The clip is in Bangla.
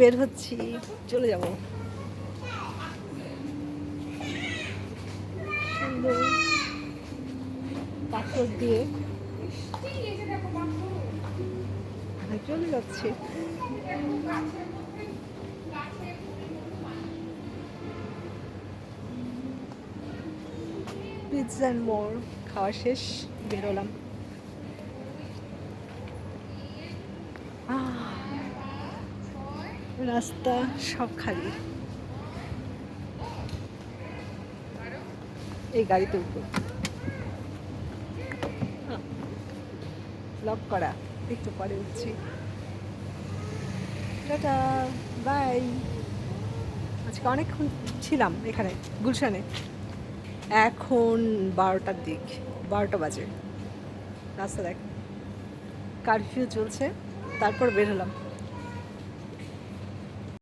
বের হচ্ছি চলে যাব। পাথর দিয়ে। চলে যাচ্ছি। পিৎজা অ্যান্ড মোর খাওয়া শেষ বেরোলাম। রাস্তা সব খালি। এই গাড়িতে উঠবো। লক করা। একটু পরে উঠছি। Tata, bye. আজকে অনেকক্ষণ ছিলাম এখানে, গুলশানে। এখন বারোটার দিক, বারোটা বাজে। রাস্তা দেখ। কারফিউ চলছে, তারপর বের হলাম।